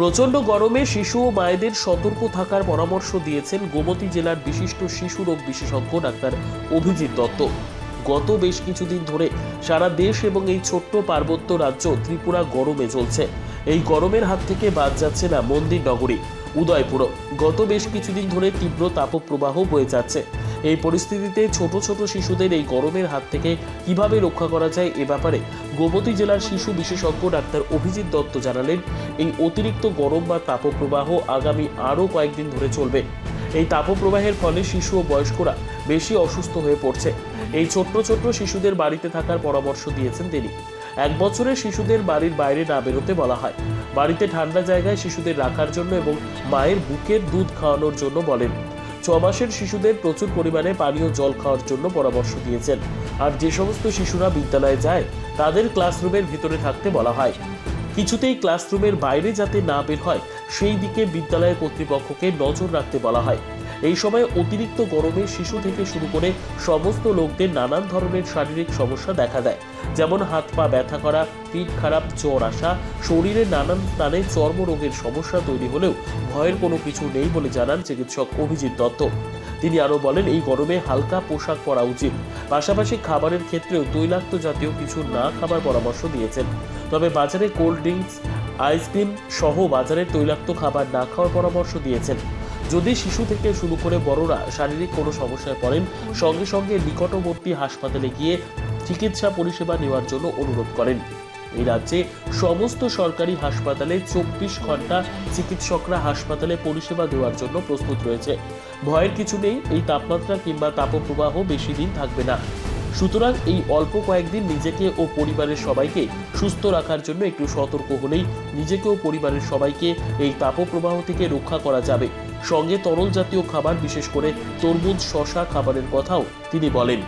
প্রচণ্ড গরমে শিশু ও মায়েদের সতর্ক থাকার পরামর্শ দিয়েছেন গোমতী জেলার বিশিষ্ট শিশু রোগ বিশেষজ্ঞ ডাক্তার অভিজিৎ দত্ত। গত বেশ কিছুদিন ধরে সারা দেশ এবং এই ছোট্ট পার্বত্য রাজ্য ত্রিপুরা গরমে চলছে। এই গরমের হাত থেকে বাদ যাচ্ছে না মন্দির নগরী উদয়পুর গত বেশ কিছুদিন ধরে তীব্র তাপপ্রবাহ বয়ে যাচ্ছে। এই পরিস্থিতিতে ছোট ছোট শিশুদের এই গরমের হাত থেকে কীভাবে রক্ষা করা যায় এ ব্যাপারে গোমতী জেলার শিশু বিশেষজ্ঞ ডাক্তার অভিজিৎ দত্ত জানালেন, এই অতিরিক্ত গরম বা তাপপ্রবাহ আগামী আরও কয়েকদিন ধরে চলবে। এই তাপপ্রবাহের ফলে শিশু ও বয়স্করা বেশি অসুস্থ হয়ে পড়ছে। এই ছোট্ট ছোট্ট শিশুদের বাড়িতে থাকার পরামর্শ দিয়েছেন তিনি। এক বছরের শিশুদের বাড়ির বাইরে না বেরোতে বলা হয়। বাড়িতে ঠান্ডা জায়গায় শিশুদের রাখার জন্য এবং মায়ের বুকের দুধ খাওয়ানোর জন্য বলেন। মাসের শিশুদের প্রচুর পরিমাণে পানীয় জল খাওয়ার জন্য পরামর্শ দিয়েছেন। আর যে সমস্ত শিশুরা বিদ্যালয়ে যায়, তাদের ক্লাসরুমের ভিতরে থাকতে বলা হয়। কিছুতেই ক্লাসরুমের বাইরে যাতে না বের হয়, সেই দিকে বিদ্যালয়ের কর্তৃপক্ষকে নজর রাখতে বলা হয়। এই সময় অতিরিক্ত গরমে শিশু থেকে শুরু করে সমস্ত লোকদের নানান ধরনের শারীরিক সমস্যা দেখা দেয়। যেমন হাত পা ব্যথা করা, পিঠ খারাপ, জ্বর আসা, শরীরে নানান স্থানে চর্মরোগের সমস্যা তৈরি হলেও ভয়ের কোনো কিছু নেই বলে জানান চিকিৎসক অভিজিৎ দত্ত। তিনি আরও বলেন, এই গরমে হালকা পোশাক পরা উচিত। পাশাপাশি খাবারের ক্ষেত্রেও তৈলাক্ত জাতীয় কিছু না খাবার পরামর্শ দিয়েছেন। তবে বাজারে কোল্ড ড্রিঙ্কস, আইসক্রিম সহ বাজারের তৈলাক্ত খাবার না খাওয়ার পরামর্শ দিয়েছেন। যদি শিশু থেকে শুরু করে বড়রা শারীরিক কোনো সমস্যায় পড়েন, সঙ্গে সঙ্গে নিকটবর্তী হাসপাতালে গিয়ে চিকিৎসা পরিষেবা নেওয়ার জন্য অনুরোধ করেন। এই রাজ্যে সমস্ত সরকারি হাসপাতালে চব্বিশ ঘণ্টা চিকিৎসকরা হাসপাতালে পরিষেবা দেওয়ার জন্য প্রস্তুত রয়েছে। ভয়ের কিছু নেই, এই তাপমাত্রা কিংবা তাপপ্রবাহ বেশি দিন থাকবে না। সুতরাং এই অল্প কয়েকদিন নিজেকে ও পরিবারের সবাইকে সুস্থ রাখার জন্য একটু সতর্ক হলেই নিজেকে ও পরিবারের সবাইকে এই তাপপ্রবাহ থেকে রক্ষা করা যাবে। সঙ্গে তরল জাতীয় খাবার, বিশেষ করে তরমুজ শশা খাবারের কথাও তিনি বলেন।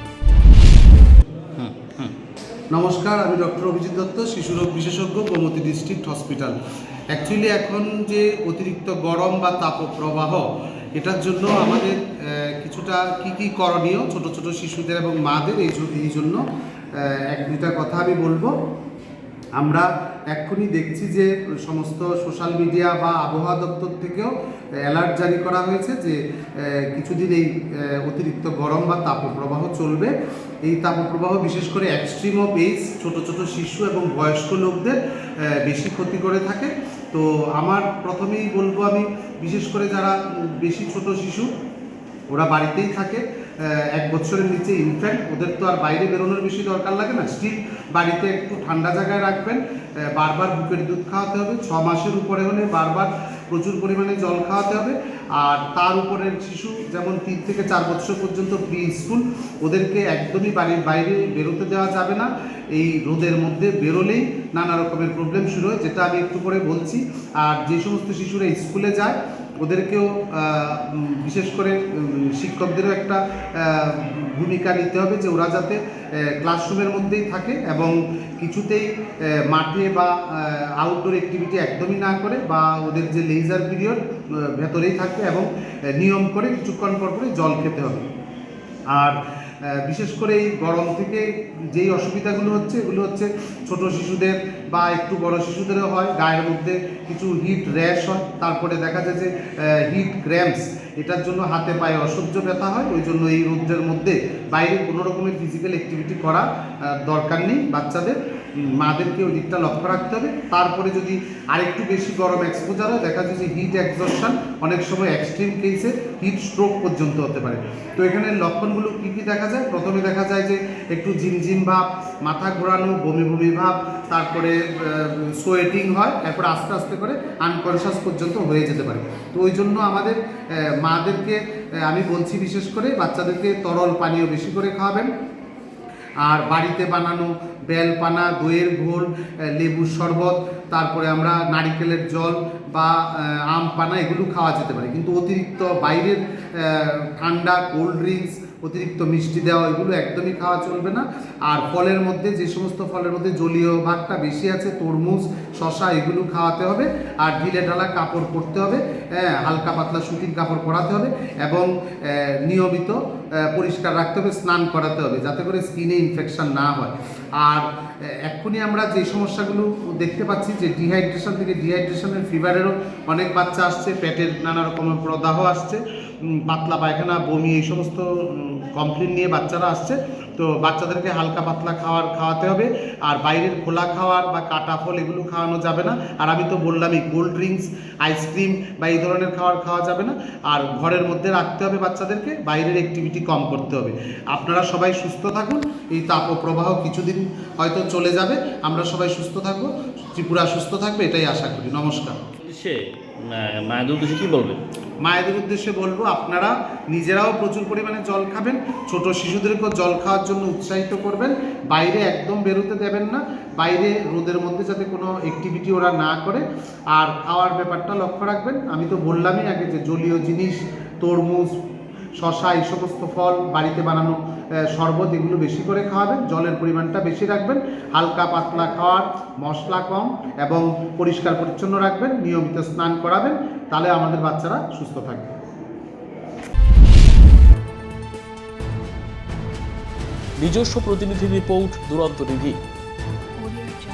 নমস্কার, আমি ডক্টর অভিজিৎ দত্ত শিশুরোগ বিশেষজ্ঞ, গোমতী ডিস্ট্রিক্ট হসপিটাল। অ্যাকচুয়ালি এখন যে অতিরিক্ত গরম বা তাপপ্রবাহ, এটার জন্য আমাদের কিছুটা কি কি করণীয় ছোট ছোট শিশুদের এবং মাদের, এই এই জন্য এক দুইটা কথা আমি বলব। আমরা এক্ষুনি দেখছি যে সমস্ত সোশ্যাল মিডিয়া বা আবহাওয়া দপ্তর থেকেও অ্যালার্ট জারি করা হয়েছে যে কিছুদিন এই অতিরিক্ত গরম বা তাপপ্রবাহ চলবে। এই তাপপ্রবাহ বিশেষ করে এক্সট্রিম অফ এজ ছোট ছোট শিশু এবং বয়স্ক লোকদের বেশি ক্ষতি করে থাকে। তো আমার প্রথমেই বলব আমি, বিশেষ করে যারা বেশি ছোট শিশু ওরা বাড়িতেই থাকে এক বছরের নিচে ইনফ্যাক্ট ওদের তো আর বাইরে বেরোনোর বেশি দরকার লাগে না। স্টিল বাড়িতে একটু ঠান্ডা জায়গায় রাখবেন বারবার বুকের দুধ খাওয়াতে হবে, ছ মাসের উপরে হলে বারবার প্রচুর পরিমাণে জল খাওয়াতে হবে। আর তার উপরের শিশু যেমন তিন থেকে চার বছর পর্যন্ত প্রি স্কুল ওদেরকে একদমই বাড়ির বাইরে বেরোতে দেওয়া যাবে না। এই রোদের মধ্যে বেরোলেই নানা রকমের প্রবলেম শুরু হয়, যেটা আমি একটু পরে বলছি। আর যে সমস্ত শিশুরা স্কুলে যায় ওদেরকেও বিশেষ করে শিক্ষকদেরও একটা ভূমিকা নিতে হবে যে ওরা যাতে ক্লাসরুমের মধ্যেই থাকে এবং কিছুতেই মাঠে বা আউটডোর অ্যাক্টিভিটি একদমই না করে বা ওদের যে লেজার পিরিয়ড ভেতরেই থাকবে এবং নিয়ম করে কিছুক্ষণ পর পরে জল খেতে হবে। আর বিশেষ করে এই গরম থেকে যেই অসুবিধাগুলো হচ্ছে, এগুলো হচ্ছে ছোট শিশুদের বা একটু বড় শিশুদেরও হয়, গায়ের মধ্যে কিছু হিট র্যাশ হয়, তারপরে দেখা যায় যে হিট ক্র্যাম্পস এটার জন্য হাতে পায়ে অসহ্য ব্যথা হয়, ওই জন্য এই রৌদ্রের মধ্যে বাইরে কোনো রকমের ফিজিক্যাল অ্যাক্টিভিটি করা দরকার নেই বাচ্চাদের। মাদেরকে ওই দিকটা লক্ষ্য রাখতে হবে। তারপরে যদি আরেকটু বেশি গরম এক্সপোজার হয়, দেখা যাচ্ছে হিট এক্সজশন অনেক সময় এক্সট্রিম কেসে হিট স্ট্রোক পর্যন্ত হতে পারে। তো এখানে লক্ষণগুলো কী কী দেখা যায়? প্রথমে দেখা যায় যে একটু ঝিমঝিম ভাব, মাথা ঘোরানো, বমি বমি ভাব, তারপরে সোয়েটিং হয় তারপরে আস্তে আস্তে করে আনকনশাস পর্যন্ত হয়ে যেতে পারে। তো ওই জন্য আমাদের মাদেরকে আমি বলছি বিশেষ করে বাচ্চাদেরকে তরল পানীয় বেশি করে খাওয়াবেন। আর বাড়িতে বানানো বেলপানা, দইয়ের ঘোল লেবুর শরবত, তারপরে আমরা নারিকেলের জল বা আম পানা এগুলো খাওয়া যেতে পারে। কিন্তু অতিরিক্ত বাইরের ঠান্ডা, কোল্ড ড্রিঙ্কস, অতিরিক্ত মিষ্টি দেওয়া এগুলো একদমই খাওয়া চলবে না। আর ফলের মধ্যে, যে সমস্ত ফলের মধ্যে জলীয় ভাগটা বেশি আছে, তরমুজ শশা এগুলো খাওয়াতে হবে। আর ঢিলে ঢালা কাপড় পরতে হবে। হ্যাঁ হালকা পাতলা সুতির কাপড় পরাতে হবে এবং নিয়মিত পরিষ্কার রাখতে হবে, স্নান করাতে হবে যাতে করে স্কিনে ইনফেকশন না হয়। আর এক্ষুনি আমরা যে সমস্যাগুলো দেখতে পাচ্ছি যে ডিহাইড্রেশন থেকে ডিহাইড্রেশনের ফিভারেরও অনেক বাচ্চা আসছে, পেটের নানা রকমের প্রদাহ আসছে পাতলা পায়খানা, বমি এই সমস্ত কমপ্লেন নিয়ে বাচ্চারা আসছে। তো বাচ্চাদেরকে হালকা পাতলা খাওয়ার খাওয়াতে হবে, আর বাইরের খোলা খাওয়ার বা কাটা ফল এগুলো খাওয়ানো যাবে না। আর আমি তো বললামই কোল্ড ড্রিঙ্কস আইসক্রিম বা এই ধরনের খাবার খাওয়া যাবে না। আর ঘরের মধ্যে রাখতে হবে বাচ্চাদেরকে, বাইরের অ্যাক্টিভিটি কম করতে হবে। আপনারা সবাই সুস্থ থাকুন, এই তাপপ্রবাহ কিছুদিন হয়তো চলে যাবে। আমরা সবাই সুস্থ থাকব, ত্রিপুরা সুস্থ থাকবে, এটাই আশা করি। নমস্কার। মায়েদের উদ্দেশ্যে কি বলবেন মায়েদের উদ্দেশ্যে বলব, আপনারা নিজেরাও প্রচুর পরিমাণে জল খাবেন, ছোট শিশুদেরকেও জল খাওয়ার জন্য উৎসাহিত করবেন, বাইরে একদম বেরোতে দেবেন না, বাইরে রোদের মধ্যে যাতে কোনো অ্যাক্টিভিটি ওরা না করে, আর খাওয়ার ব্যাপারটা লক্ষ্য রাখবেন, আমি তো বললামই আগে যে জলীয় জিনিস, তরমুজ, শশা, এই সমস্ত ফল বাড়িতে বানানো শরবত এগুলো বেশি করে খাওয়াবেন, জলের পরিমাণটা বেশি রাখবেন, হালকা পাতলা খাওয়ার মশলা কম এবং পরিষ্কার পরিচ্ছন্ন রাখবেন, নিয়মিত স্নান করাবেন, তাহলে আমাদের বাচ্চারা সুস্থ থাকবে। নিজস্ব প্রতিনিধি রিপোর্ট, দুরন্ত টিভি।